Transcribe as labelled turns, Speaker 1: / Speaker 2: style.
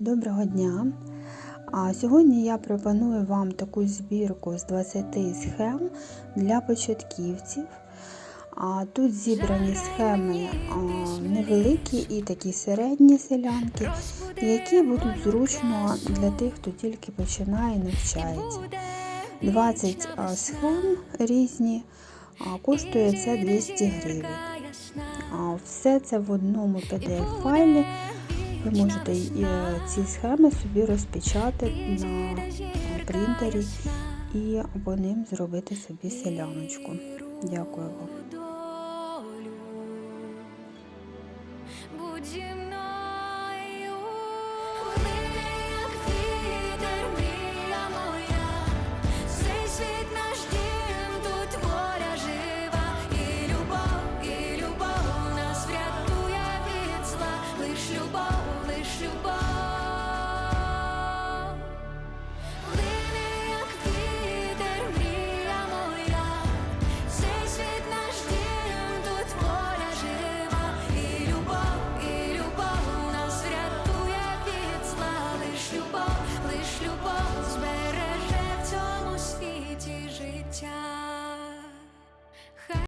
Speaker 1: Доброго дня! А сьогодні я пропоную вам таку збірку з 20 схем для початківців. А тут зібрані схеми невеликі і такі середні селянки, які будуть зручно для тих, хто тільки починає навчається. 20 а, схем різні, коштує це 200 гривень. Все це в одному PDF-файлі. Ви можете е, ці схеми собі розпечатати на принтері і по ним зробити собі селяночку. Дякую вам.